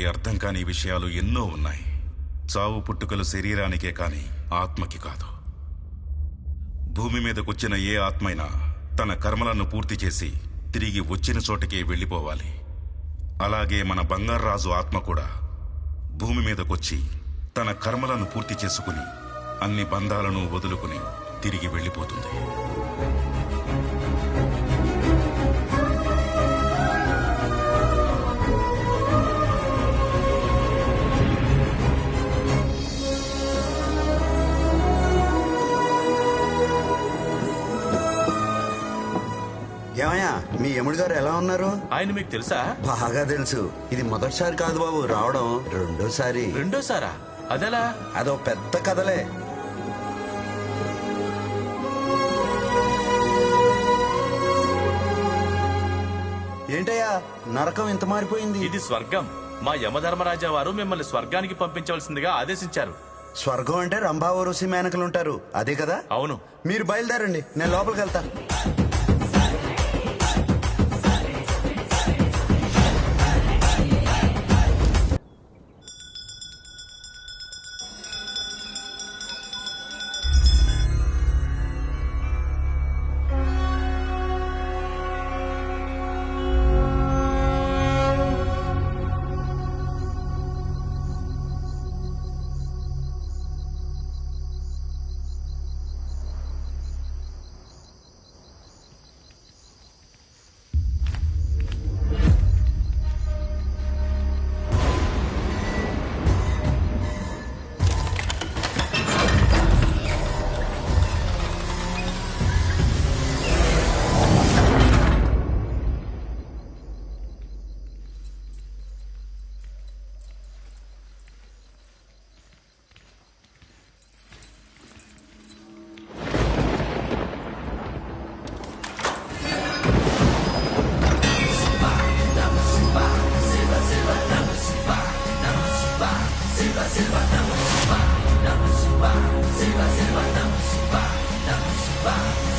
మానవాళికి అర్థం కాని విషయాలు ఎన్నో ఉన్నాయి. చావు పుట్టుకలు శరీరానికే కాని ఆత్మకి కాదు. భూమి మీదకొచ్చిన ఏ ఆత్మైనా తన కర్మలను పూర్తి చేసి తిరిగి వచ్చిన చోటకే వెళ్ళిపోవాలి. అలాగే మన బంగారాజు ఆత్మ కూడా భూమి మీదకొచ్చి తన కర్మలను పూర్తి చేసుకుని అన్ని బంధాలను వదులుకుని తిరిగి వెళ్ళిపోతుంది. మీ యముడి గారు ఎలా ఉన్నారు? ఆయన మీకు తెలుసా? బాగా తెలుసు. ఇది మొదటిసారి కాదు బాబు రావడం రెండోసారి. రెండోసారా? అదెలా? అదో పెద్ద కథలే. ఏంటయ్యా నరకం ఇంత మారిపోయింది? ఇది స్వర్గం. మా యమధర్మరాజా వారు మిమ్మల్ని స్వర్గానికి పంపించవలసిందిగా ఆదేశించారు. స్వర్గం అంటే రంభా ఋషి మేనకలు ఉంటారు అదే కదా? అవును. మీరు బయలుదేరండి నేను లోపలికి వెళ్తా.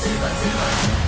Super, super.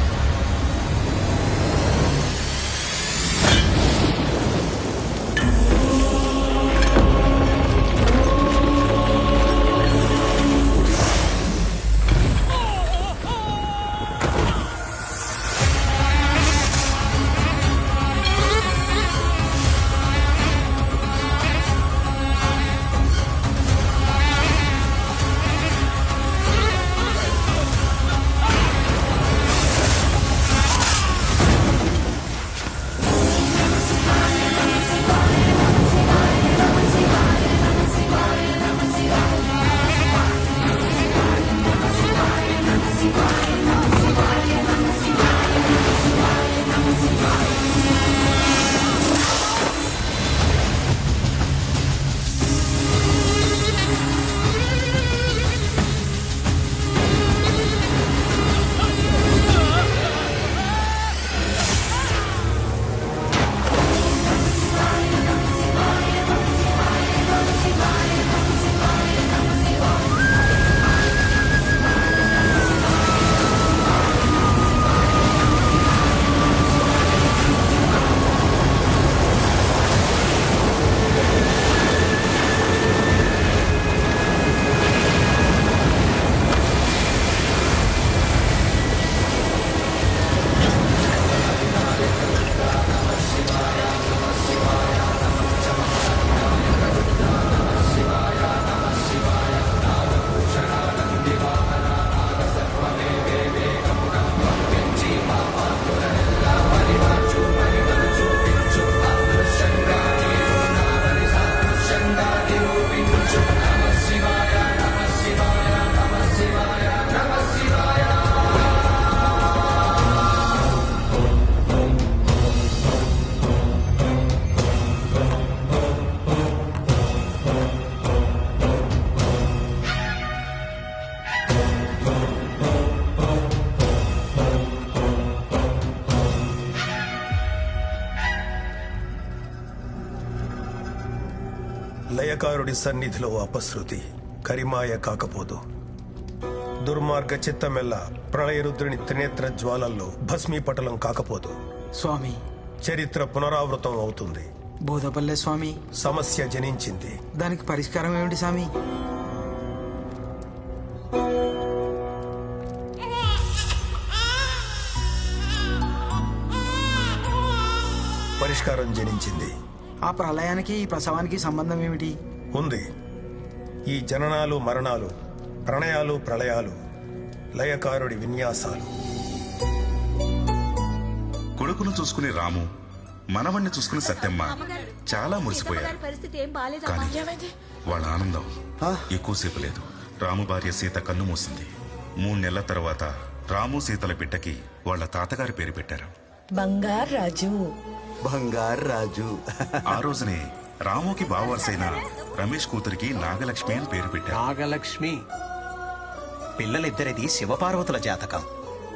లయకారుడి సన్నిధిలో అపశృతి కరిమాయ కాకపోదు. దుర్మార్గ చిత్తమెల్ల ప్రళయరుద్రుని త్రినేత్ర జ్వాలల్లో భస్మీపటలం కాకపోదు. స్వామి. చరిత్ర పునరావృతం అవుతుంది. బోధపల్లె స్వామి. సమస్య జనించింది. దానికి పరిష్కారం ఏమిటి స్వామి? పరిష్కారం జనించింది. ఆ ప్రళయానికి ఈ ప్రసవానికి సంబంధం ఏమిటి? ఉంది. ఈ జననాలు మరణాలు ప్రణయాలు ప్రళయాలు లయకారుడి విన్యాసాలు. కొడుకును చూసుకుని రాము మనవణ్ణి చూసుకుని సత్యమ్మ చాలా మురిసిపోయారు. కానీ వాళ్ళ ఆనందం ఎక్కువసేపు లేదు. రాము భార్య సీత కన్ను మూసింది. మూడు నెలల తర్వాత రాము సీతల బిడ్డకి వాళ్ళ తాతగారి పేరు పెట్టారు. బంగారు రాజు. బంగారు రాజు. ఆ రోజునే రాముకి బావరసైన రమేష్ కూతురికి నాగలక్ష్మి అని పేరు పెట్టారు. నాగలక్ష్మి? పిల్లలిద్దరిది శివపార్వతుల జాతకం.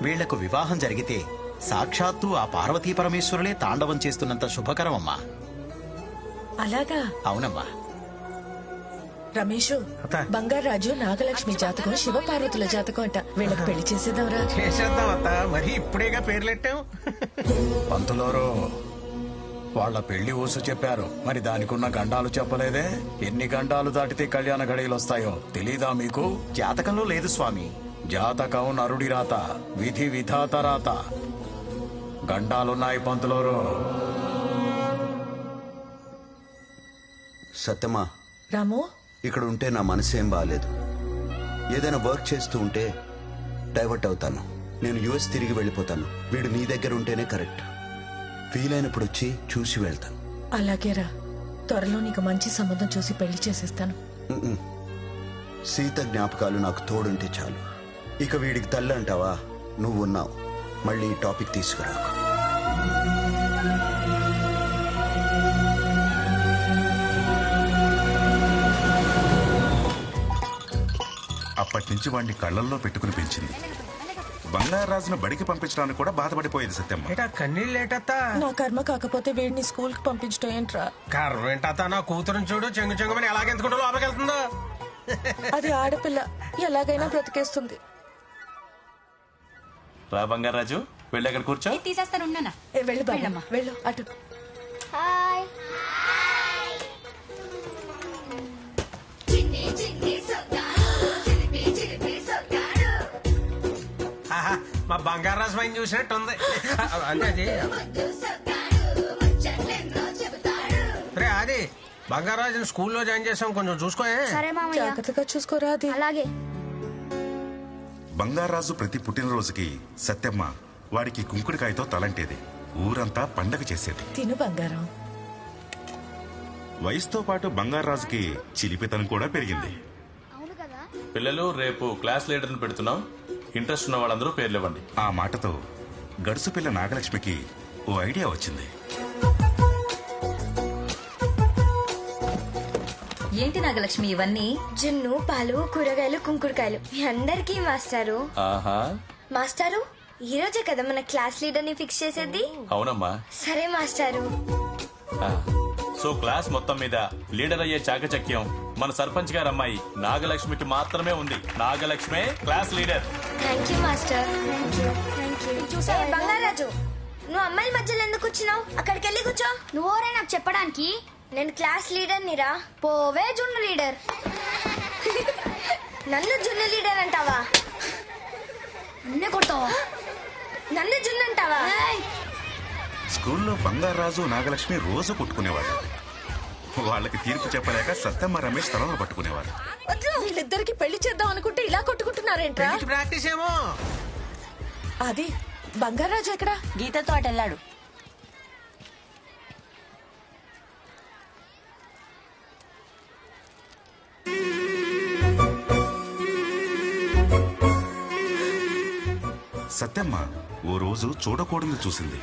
వీళ్ళకు వివాహం జరిగితే సాక్షాత్తు ఆ పార్వతీ పరమేశ్వరులే తాండవం చేస్తున్నంత శుభకరం అమ్మా అలాగా? అవునమ్మా. రమేష్ బంగారు రాజు నాగలక్ష్మి జాతకం శివపార్వతుల జాతకం అంట. వీళ్ళకి పెళ్ళి చేసేద్దాంరా. చేసేద్దాం అత్త. మరి ఇప్పుడేగా పేర్లెట్టాం పంతులోరు వాళ్ళ పెళ్ళి ఊసు చెప్పారు. మరి దానికున్న గండాలు చెప్పలేదే? ఎన్ని గండాలు దాటితే కళ్యాణ గడియలు వస్తాయో తెలీదా మీకు? జాతకంలో లేదు స్వామి. జాతకం నరుడి రాత విధి విధాత రాత గండాలున్నాయి పంతులోరు. సత్యమా రాము? ఇక్కడ ఉంటే నా మనసు ఏం బాగాలేదు ఏదైనా వర్క్ చేస్తూ ఉంటే డైవర్ట్ అవుతాను. నేను యుఎస్ తిరిగి వెళ్ళిపోతాను. వీడు నీ దగ్గర ఉంటేనే కరెక్ట్. వీలైనప్పుడు వచ్చి చూసి వెళ్తాను. అలాగేరా త్వరలో నీకు మంచి సంబంధం చూసి పెళ్ళి చేసేస్తాను. సీత జ్ఞాపకాలు నాకు తోడుంటే చాలు. ఇక వీడికి తల్లి అంటావా? నువ్వు ఉన్నావు మళ్ళీ ఈ టాపిక్ తీసుకురాకు. అప్పటి నుంచి వాడిని కళ్ళల్లో పెట్టుకుని పెంచింది. బంగారాజును బడికి పంపించడానికి కూడా బాధపడిపోయేది సత్యమ్మ. ఏటా కన్నీళ్ళు ఏటత్తా నా కర్మ కాకపోతే వీడిని స్కూల్కి పంపించడం ఏంట్రా? కర్మ ఏంటత్తా? నా కూతురుని చూడు చెంగు చెంగుమని ఎలాగెందుకుంటూ లోపలికి వెళ్తుందో అది ఆడపిల్ల ఎలాగైనా బ్రతికేస్తుంది. రా బంగారాజు వెళ్ళి అక్కడ కూర్చో. తీసేస్తాను వెళ్ళు అటు. ఆహా, మా బంగారు రాజమైన చూసినట్టు ఉంది అంటే అది. రే అది బంగారాజుని స్కూల్లో జాయిన్ చేసాం కొంచెం చూసుకో సరే మామయ్య. జాగ్రత్తగా చూసుకోరా అది అలాగే. బంగారాజు ప్రతి పుట్టినరోజుకి సత్యమ్మ వాడికి కుంకుడికాయతో తలంటేది. ఊరంతా పండగ చేసేది. తిను బంగారం. వయసుతో పాటు బంగారాజుకి చిలిపితనం కూడా పెరిగింది. అవును కదా. పిల్లలు రేపు క్లాస్ లీడర్ని పెడుతున్నాం. ఇంట్రెస్ట్ ఉన్న వాళ్ళందరూ పేర్లు ఇవ్వండి ఆ మాటతో గడుసు పిల్ల నాగలక్ష్మికి ఓ ఐడియా వచ్చింది. ఏంటి నాగలక్ష్మి ఇవన్నీ? జున్ను పాలు కూరగాయలు కుంకుడుకాయలు. మీ అందరికీ మాస్టారు. ఆహా. మాస్టారు ఈ రోజే కదా మన క్లాస్ లీడర్ని ఫిక్స్ చేసేది? అవునమ్మా. సరే మాస్టారు. ఆ. సో క్లాస్ మొత్తం మీద లీడర్ అయ్యే చాకచక్యం మన సర్పంచ్ గారు అమ్మాయి నాగలక్ష్మికి మాత్రమే ఉంది. నాగలక్ష్మే class leader. Thank you master చూసా బంగారాజు? నువ్వు అమ్మాయిల మధ్యలో ఎందుకు కూర్చున్నావు? అక్కడికి వెళ్ళి కూర్చో. నువ్వోరే నాకు చెప్పడానికి? నేను క్లాస్ లీడర్ నిరా పోవే జున్ను లీడర్. నన్ను జున్ను లీడర్ అంటావా? నిన్నే కొడతావా? నన్ను జున్ను అంటావా? స్కూల్లో బంగారాజు నాగలక్ష్మి రోజు కొట్టుకునేవాడు. వాళ్ళకి తీర్పు చెప్పలేక సత్యమ్మ రమేష్ తలలో పట్టుకునేవారు. వీళ్ళిద్దరికి పెళ్ళి చేద్దాం అనుకుంటే ఇలా కొట్టుకుంటున్నారేంట్రా? ప్రాక్టీస్ ఏమో అది బంగారాజు ఎక్కడా? గీతతో అటు వెళ్ళాడు సత్యమ్మ ఓ రోజు చూడకూడదు చూసింది.